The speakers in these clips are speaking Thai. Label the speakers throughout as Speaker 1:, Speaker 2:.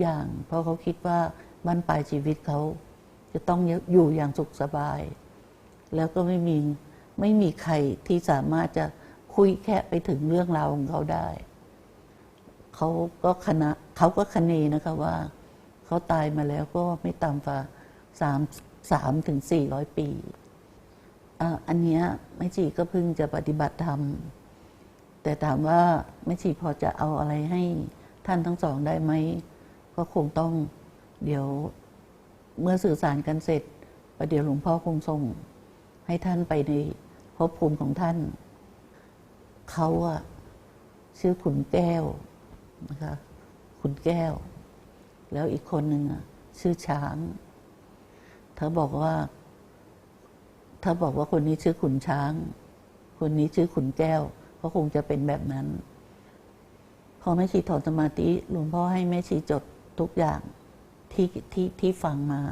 Speaker 1: อย่าง เพราะเขาคิดว่าบ้านปลายชีวิตเขาจะต้องอยู่อย่างสุขสบาย แล้วก็ไม่มีไม่มีใครที่สามารถจะคุยแค่ไปถึงเรื่องราวของเขาได้เขาก็คณะเขาก็คเนนะคะว่า เขาตายมาแล้วก็ไม่ต่ำกว่าสามสามถึงสี่ร้อยปีอันนี้แม่ชีก็เพิ่งจะปฏิบัติธรรม แต่ถามว่าแม่ชีพอจะเอาอะไรให้ท่านทั้งสองได้ไหม ก็คงต้องเดี๋ยวเมื่อสื่อสารกันเสร็จประเดี๋ยวหลวงพ่อคงส่ง ให้ท่านไปในภพภูมิของท่าน เขาอะชื่อขุนแก้วนะคะขุนแก้ว แล้วอีกคนหนึ่งอะชื่อช้างเธอบอกว่าเธอบอกว่าคนนี้ชื่อขุนช้าง คนนี้ชื่อขุนแก้วก็คงจะเป็นแบบนั้น พอแม่ชีถอนสมาธิหลวงพ่อให้แม่ชีจด ทุกอย่างที่ที่ที่ฟังมา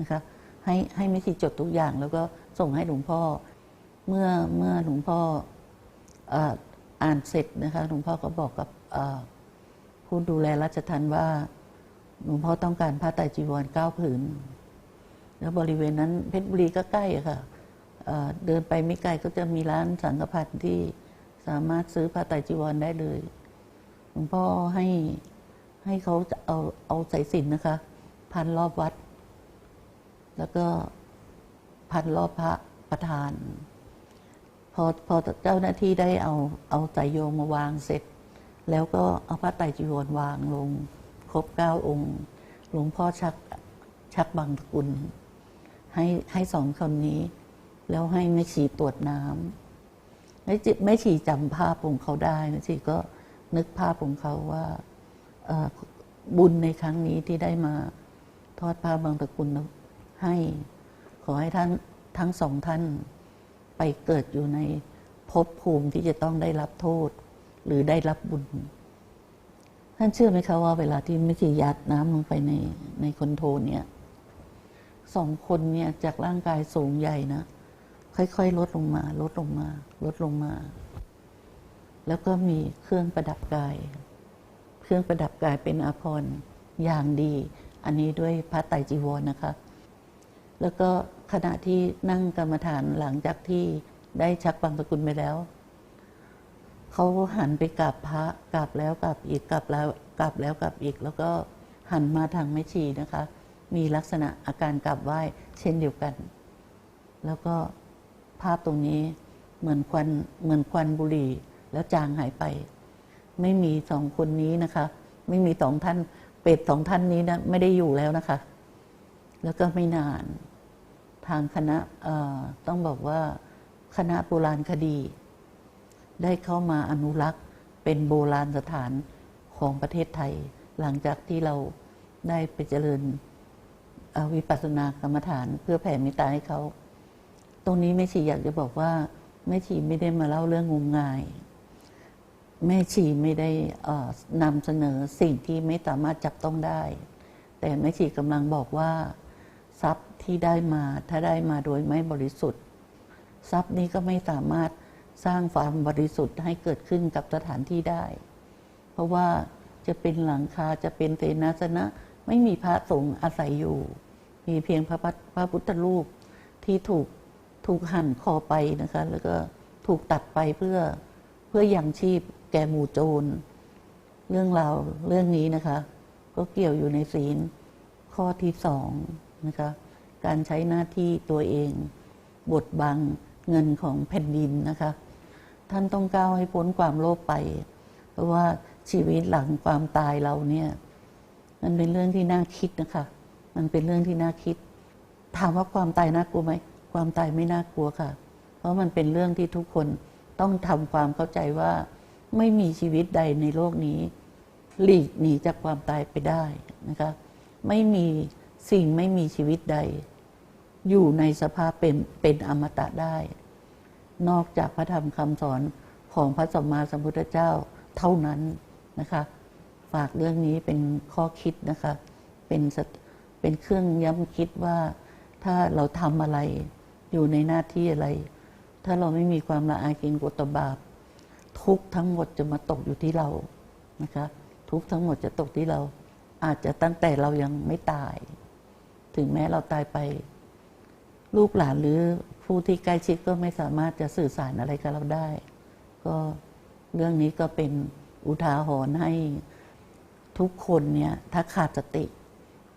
Speaker 1: นะคะให้ให้แม่ชีจดทุกอย่างแล้วก็ส่งให้หลวงพ่อ เมื่อเมื่อหลวงพ่ออ่านเสร็จนะคะหลวงพ่อก็บอกกับผู้ดูแลราชทันว่าหลวงพ่อต้องการผ้าไตรจีวรเก้าผืน แล้วบริเวณนั้นเพชรบุรีก็ใกล้ค่ะเอ่อเดินไปไม่ไกลก็จะมีร้านสังฆพันธ์ที่สามารถซื้อผ้าไตรจีวรได้เลย หลวงพ่อให้ ให้เขาเอาเอาสายสิญจนนะคะ พันรอบวัด แล้วก็พันรอบพระประธาน พอพอเจ้าหน้าที่ได้เอาเอาสายโยงมาวางเสร็จ แล้วก็เอาพระไตรจีวรวางลง ครบเก้าองค์หลวงพ่อชักชักบังตะกุล ให้ให้สองคนนี้ แล้วให้แม่ชีตรวจน้ำแม่ชีแม่ชีจำภาพของเขาได้แม่ชีก็นึกภาพของเขาว่า บุญในครั้งนี้ที่ได้มาทอดผ้าบางตะกุลให้ขอให้ท่านทั้งสองท่านไปเกิดอยู่ในภพภูมิที่จะต้องได้รับโทษ หรือได้รับบุญ ท่านเชื่อไหมคะว่าเวลาที่ไม่ชียัดน้ำลงไปในในคนโทเนี่ยสองคนเนี่ยจากร่างกายสูงใหญ่นะ ค่อยๆ ลดลงมา ลดลงมา ลดลงมา แล้วก็มีเครื่องประดับกาย รื่องประดับกายเป็นอาภรณ์อย่างดี อันนี้ด้วยพระไตรจีวรนะคะ แล้วก็ขณะที่นั่งกรรมฐานหลังจากที่ได้ชักบางสกุลไปแล้ว เขาหันไปกราบพระกราบแล้วกราบอีกกราบแล้วกราบแล้วกราบอีก แล้วก็หันมาทางแม่ชีนะคะ มีลักษณะอาการกราบไหว้เช่นเดียวกัน แล้วก็ภาพตรงนี้เหมือนควันเหมือนควันบุหรี่แล้วจางหายไป ไม่มีสองคนนี้นะคะ ไม่มีสองท่าน เป็ดสองท่านนี้นะไม่ได้อยู่แล้วนะคะ แล้วก็ไม่นานทางคณะต้องบอกว่าคณะโบราณคดี ได้เข้ามาอนุรักษ์เป็นโบราณสถานของประเทศไทย หลังจากที่เราได้ไปเจริญอวิปัสสนากรรมฐาน เพื่อแผ่เมตตาให้เขา ตรงนี้แม่ชีอยากจะบอกว่าแม่ชีไม่ได้มาเล่าเรื่องงมงาย แม่ชีไม่ได้นำเสนอสิ่งที่ไม่สามารถจับต้องได้ แต่แม่ชีกำลังบอกว่า ทรัพย์ที่ได้มาถ้าได้มาโดยไม่บริสุทธิ์ ทรัพย์นี้ก็ไม่สามารถสร้างความบริสุทธิ์ให้เกิดขึ้นกับสถานที่ได้ เพราะว่าจะเป็นหลังคาจะเป็นเสนาสนะ ไม่มีพระสงฆ์อาศัยอยู่ มีเพียงพระพ,พระพุทธรูปที่ถูกถูกหั่นคอไปนะคะ แล้วก็ถูกตัดไปเพื่อ พื่อยังชีพแก่หมู่โจร เรื่องราวเรื่องนี้นะคะ ก็เกี่ยวอยู่ในศีลข้อที่สองนะคะ การใช้หน้าที่ตัวเองบดบังเงินของแผ่นดินนะคะ ท่านต้องก้าวให้พ้นความโลภไป เพราะว่าชีวิตหลังความตายเราเนี่ย มันเป็นเรื่องที่น่าคิดนะคะ มันเป็นเรื่องที่น่าคิด ถามว่าความตายน่ากลัวไหม ความตายไม่น่ากลัวค่ะ เพราะมันเป็นเรื่องที่ทุกคน ต้องทำความเข้าใจว่าไม่มีชีวิตใดในโลกนี้ หลีกหนีจากความตายไปได้นะคะไม่มีสิ่งไม่มีชีวิตใด อยู่ในสภาพเป็นเป็นอมตะได้ นอกจากพระธรรมคำสอนของพระสัมมาสัมพุทธเจ้าเท่านั้นนะคะฝากเรื่องนี้เป็นข้อคิดนะคะเป็นเป็นเครื่องย้ำคิดว่าถ้าเราทำอะไรอยู่ในหน้าที่อะไร ถ้าเราไม่มีความละอายเกรงกลัวต่อบาป ทุกทั้งหมดจะมาตกอยู่ที่เรานะคะ ทุกทั้งหมดจะตกที่เรา อาจจะตั้งแต่เรายังไม่ตาย ถึงแม้เราตายไป ลูกหลานหรือผู้ที่ใกล้ชิดก็ไม่สามารถจะสื่อสารอะไรกับเราได้ ก็เรื่องนี้ก็เป็นอุทาหรณ์ให้ทุกคนเนี่ยถ้าขาดสติ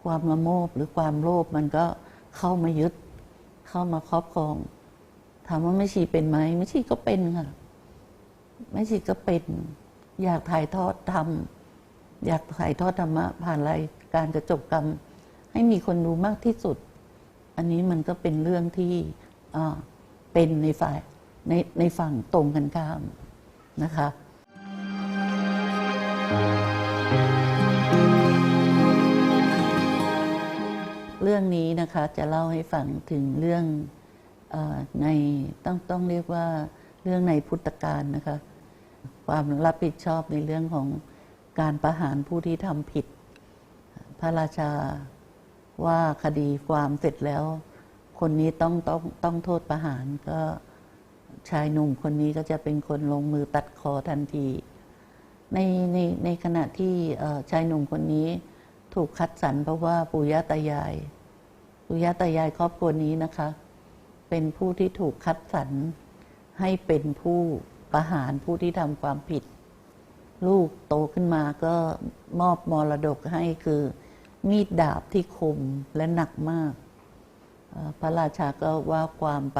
Speaker 1: ความละโมบหรือความโลภมันก็เข้ามายึดเข้ามาครอบครอง ถามว่าไม่ชีเป็นไหมไม่ชีก็เป็นค่ะไม่ชีก็เป็น อยากถ่ายทอดธรรมอยากถ่ายทอดธรรมะผ่านรายการกระจบกรรม ให้มีคนดูมากที่สุด อันนี้มันก็เป็นเรื่องที่เป็นในฝ่ายในในฝั่งตรงกันข้ามนะคะเรื่องนี้นะคะจะเล่าให้ฟังถึงเรื่อง ในต้องต้องเรียกว่าเรื่องในพุทธกาลนะคะ ความรับผิดชอบในเรื่องของการประหารผู้ที่ทำผิด พระราชาว่าคดีความเสร็จแล้ว คนนี้ต้องต้องต้องโทษประหารก็ชายหนุ่มคนนี้ก็จะเป็นคนลงมือตัดคอทันที ในในในขณะที่ชายหนุ่มคนนี้ถูกคัดสรรเพราะว่าปู่ย่าตายายปู่ย่าตายายครอบครัวนี้นะคะ เป็นผู้ที่ถูกคัดสรรให้เป็นผู้ประหารผู้ที่ทำความผิด ลูกโตขึ้นมาก็มอบมรดกให้คือ มีดดาบที่คมและหนักมาก พระราชาก็ว่าความไป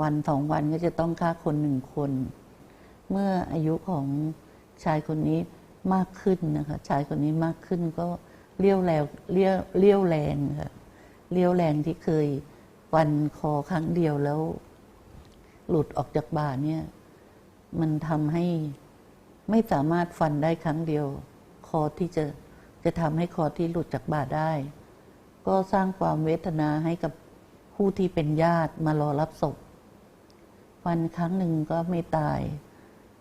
Speaker 1: วันสองวันก็จะต้องฆ่าคนหนึ่งคน เมื่ออายุของชายคนนี้มากขึ้นนะคะชายคนนี้มากขึ้นก็เลี้ยวแรงเลี้ยวเลี้ยวแรงค่ะเลี้ยวแรงที่เคย ฟันคอครั้งเดียวแล้ว หลุดออกจากบ่าเนี่ย มันทำให้ไม่สามารถฟันได้ครั้งเดียว คอที่จะจะทำให้คอที่หลุดจากบ่าได้ ก็สร้างความเวทนาให้กับผู้ที่เป็นญาติมารอรับศพ ฟันครั้งหนึ่งก็ไม่ตาย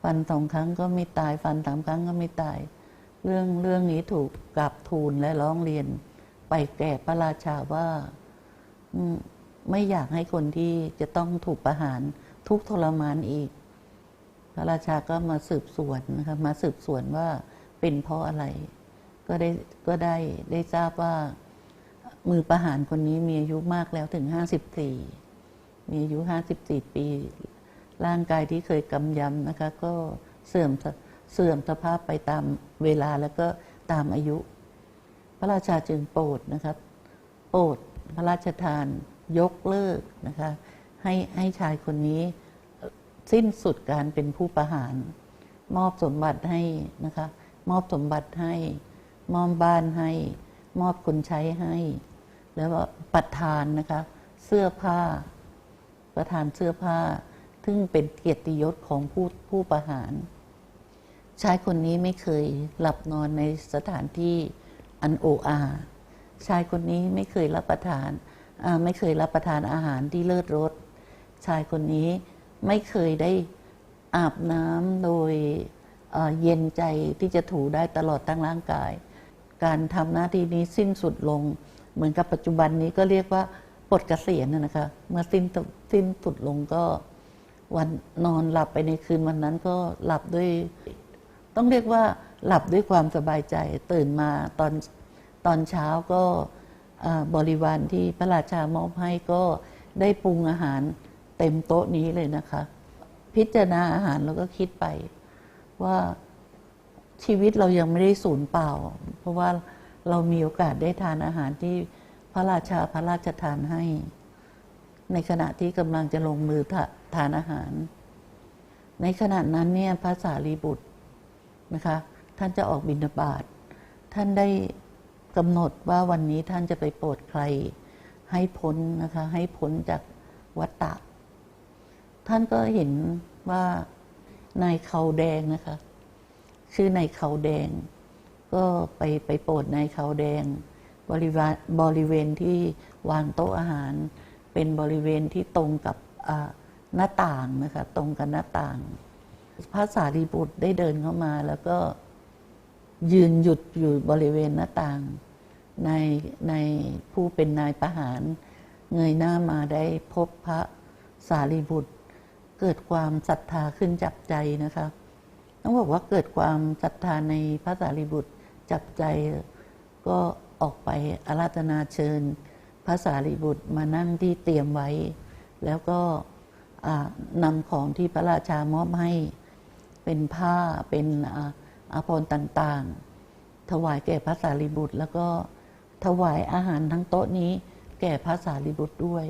Speaker 1: ฟันสองครั้งก็ไม่ตาย ฟันสามครั้งก็ไม่ตาย เรื่องเรื่องนี้ถูกกราบทูลและร้องเรียน ไปแก่พระราชาว่า ไม่อยากให้คนที่จะต้องถูกประหารทุกทรมานอีก พระราชาก็มาสืบสวนนะคะมาสืบสวนว่าเป็นเพราะอะไร ก็ได้ก็ได้ได้ทราบว่ามือประหารคนนี้มีอายุมากแล้วถึงห้าสิบสี่มีอายุห้าสิบสี่ปี ร่างกายที่เคยกำยำนะคะ ก็เสื่อมเสื่อมสภาพไปตามเวลาแล้วก็ตามอายุ พระราชาจึงโปรดนะครับ โปรดพระราชทาน ยกเลิกนะคะให้ให้ชายคนนี้สิ้นสุดการเป็นผู้ประหาร มอบสมบัติให้นะคะมอบสมบัติให้ มอบบ้านให้ มอบคนใช้ให้ แล้วก็ประทานนะคะเสื้อผ้า ประทานเสื้อผ้า ซึ่งเป็นเกียรติยศของผู้ผู้ประหารชายคนนี้ไม่เคยหลับนอนในสถานที่อันโออาชายคนนี้ไม่เคยรับประทาน ไม่เคยรับประทานอาหารที่เลิศรสชายคนนี้ไม่เคยได้อาบน้ำโดยเย็นใจที่จะถูได้ตลอดทั้งร่างกาย การทำหน้าที่นี้สิ้นสุดลง เหมือนกับปัจจุบันนี้ก็เรียกว่าปลดเกษียณนะคะเมื่อสิ้นสิ้นสุดลงก็วันนอนหลับไปในคืนวันนั้นก็หลับด้วย ต้องเรียกว่าหลับด้วยความสบายใจ ตื่นมาตอนตอนเช้าก็ บริวารที่พระราชามอบให้ก็ได้ปรุงอาหารเต็มโต๊ะนี้เลยนะคะ พิจารณาอาหารแล้วก็คิดไป ว่าชีวิตเรายังไม่ได้สูญเปล่า เพราะว่าเรามีโอกาสได้ทานอาหารที่พระราชาพระราชทานให้ ในขณะที่กำลังจะลงมือทานอาหาร ในขณะนั้นเนี่ยพระสารีบุตรนะคะ ท่านจะออกบิณฑบาตท่านได้ กำหนดว่าวันนี้ท่านจะไปโปรดใคร ให้พ้นนะคะ ให้พ้นจากวัฏฏะท่านก็เห็นว่านายเขาแดงนะคะ ชื่อนายเขาแดง ก็ไปไปโปรดนายเขาแดง บริเวณบริเวณที่วางโต๊ะอาหาร เป็นบริเวณที่ตรงกับหน้าต่างนะคะ ตรงกับหน้าต่างพระสารีบุตรได้เดินเข้ามาแล้วก็ ยืนหยุดอยู่บริเวณหน้าต่าง ในในผู้เป็นนายประหาร เงยหน้ามาได้พบพระสารีบุตร เกิดความศรัทธาขึ้นจับใจนะคะต้องบอกว่าเกิดความศรัทธาในพระสารีบุตรจับใจ ก็ออกไปอาราธนาเชิญ พระสารีบุตรมานั่งที่เตรียมไว้ แล้วก็นำของที่พระราชามอบให้เป็นผ้าเป็นอา อาภรณ์ต่างๆ ถวายแก่พระสารีบุตร แล้วก็ถวายอาหารทั้งโต๊ะนี้แก่พระสารีบุตรด้วย